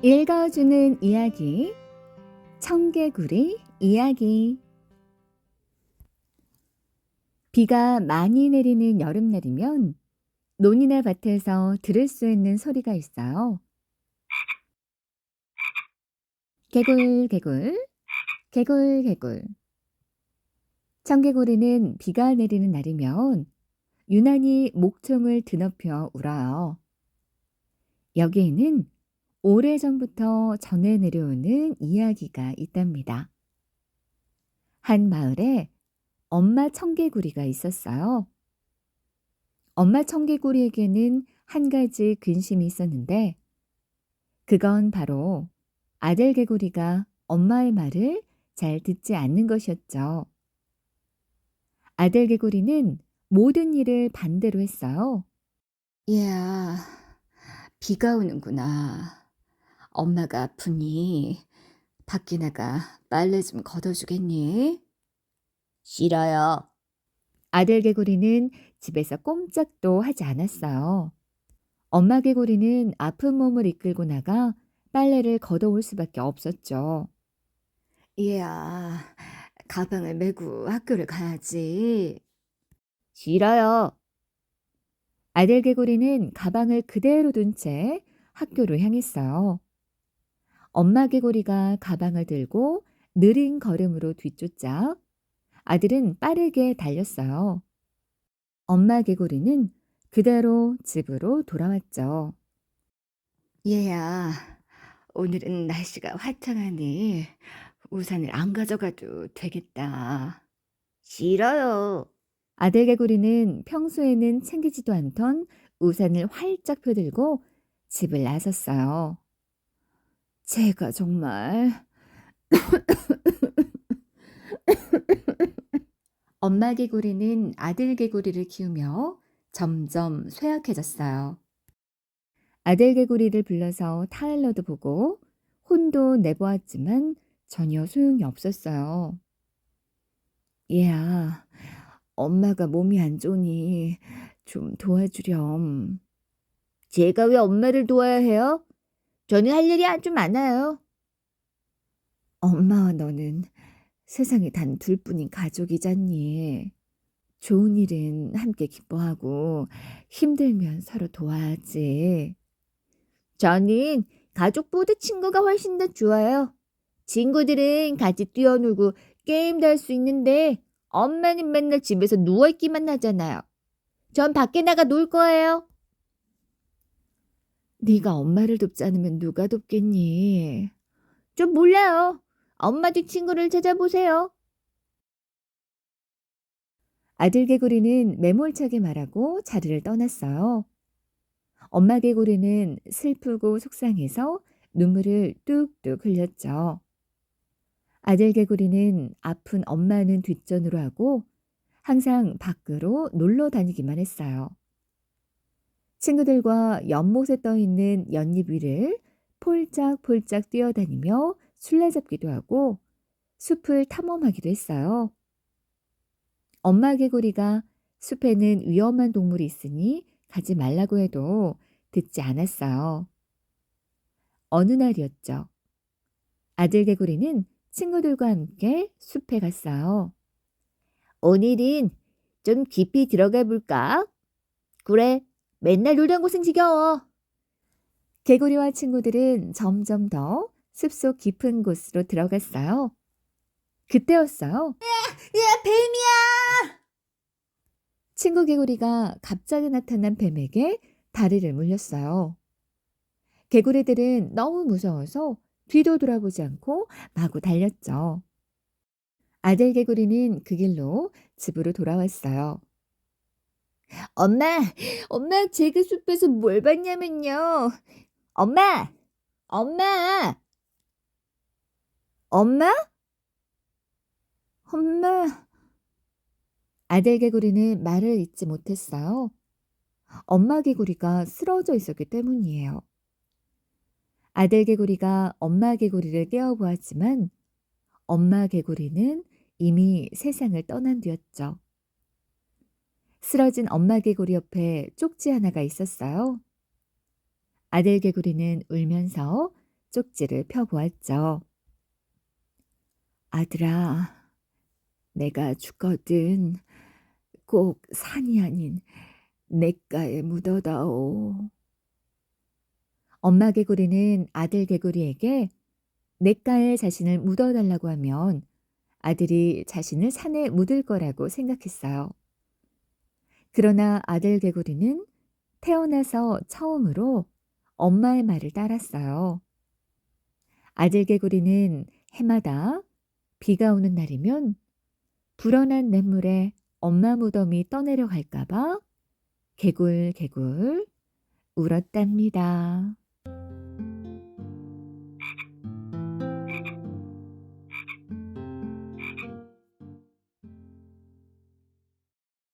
읽어주는 이야기 청개구리 이야기 비가 많이 내리는 여름날이면 논이나 밭에서 들을 수 있는 소리가 있어요. 개굴 개굴 개굴 개굴 청개구리는 비가 내리는 날이면 유난히 목청을 드높여 울어요. 여기에는 오래전부터 전해 내려오는 이야기가 있답니다. 한 마을에 엄마 청개구리가 있었어요. 엄마 청개구리에게는 한 가지 근심이 있었는데, 그건 바로 아들 개구리가 엄마의 말을 잘 듣지 않는 것이었죠. 아들 개구리는 모든 일을 반대로 했어요. 이야, 비가 오는구나. 엄마가 아프니 밖에 나가 빨래 좀 걷어주겠니? 싫어요. 아들 개구리는 집에서 꼼짝도 하지 않았어요. 엄마 개구리는 아픈 몸을 이끌고 나가 빨래를 걷어올 수밖에 없었죠. 이야, 가방을 메고 학교를 가야지. 싫어요. 아들 개구리는 가방을 그대로 둔 채 학교로 향했어요. 엄마 개구리가 가방을 들고 느린 걸음으로 뒤쫓자 아들은 빠르게 달렸어요. 엄마 개구리는 그대로 집으로 돌아왔죠. 얘야, 오늘은 날씨가 화창하니 우산을 안 가져가도 되겠다. 싫어요. 아들 개구리는 평소에는 챙기지도 않던 우산을 활짝 펴들고 집을 나섰어요. 제가 정말 엄마 개구리는 아들 개구리를 키우며 점점 쇠약해졌어요. 아들 개구리를 불러서 타일러도 보고 혼도 내보았지만 전혀 소용이 없었어요. 얘야, 엄마가 몸이 안 좋으니 좀 도와주렴. 제가 왜 엄마를 도와야 해요? 저는 할 일이 아주 많아요. 엄마와 너는 세상에 단 둘뿐인 가족이잖니. 좋은 일은 함께 기뻐하고 힘들면 서로 도와야지. 저는 가족보다 친구가 훨씬 더 좋아요. 친구들은 같이 뛰어놀고 게임도 할 수 있는데 엄마는 맨날 집에서 누워있기만 하잖아요. 전 밖에 나가 놀 거예요. 네가 엄마를 돕지 않으면 누가 돕겠니? 좀 몰라요. 엄마도 친구를 찾아보세요. 아들 개구리는 매몰차게 말하고 자리를 떠났어요. 엄마 개구리는 슬프고 속상해서 눈물을 뚝뚝 흘렸죠. 아들 개구리는 아픈 엄마는 뒷전으로 하고 항상 밖으로 놀러 다니기만 했어요. 친구들과 연못에 떠 있는 연잎 위를 폴짝폴짝 뛰어다니며 술래잡기도 하고 숲을 탐험하기도 했어요. 엄마 개구리가 숲에는 위험한 동물이 있으니 가지 말라고 해도 듣지 않았어요. 어느 날이었죠. 아들 개구리는 친구들과 함께 숲에 갔어요. 오늘은 좀 깊이 들어가 볼까? 그래, 맨날 놀던 곳은 지겨워. 개구리와 친구들은 점점 더 숲속 깊은 곳으로 들어갔어요. 그때였어요. 야, 뱀이야! 친구 개구리가 갑자기 나타난 뱀에게 다리를 물렸어요. 개구리들은 너무 무서워서 뒤도 돌아보지 않고 마구 달렸죠. 아들 개구리는 그 길로 집으로 돌아왔어요. 엄마, 엄마, 제가 숲에서 뭘 봤냐면요. 엄마, 엄마, 엄마? 엄마. 아들 개구리는 말을 잇지 못했어요. 엄마 개구리가 쓰러져 있었기 때문이에요. 아들 개구리가 엄마 개구리를 깨워보았지만 엄마 개구리는 이미 세상을 떠난 뒤였죠. 쓰러진 엄마 개구리 옆에 쪽지 하나가 있었어요. 아들 개구리는 울면서 쪽지를 펴보았죠. 아들아, 내가 죽거든 꼭 산이 아닌 냇가에 묻어다오. 엄마 개구리는 아들 개구리에게 냇가에 자신을 묻어달라고 하면 아들이 자신을 산에 묻을 거라고 생각했어요. 그러나 아들 개구리는 태어나서 처음으로 엄마의 말을 따랐어요. 아들 개구리는 해마다 비가 오는 날이면 불어난 냇물에 엄마 무덤이 떠내려갈까봐 개굴개굴 울었답니다.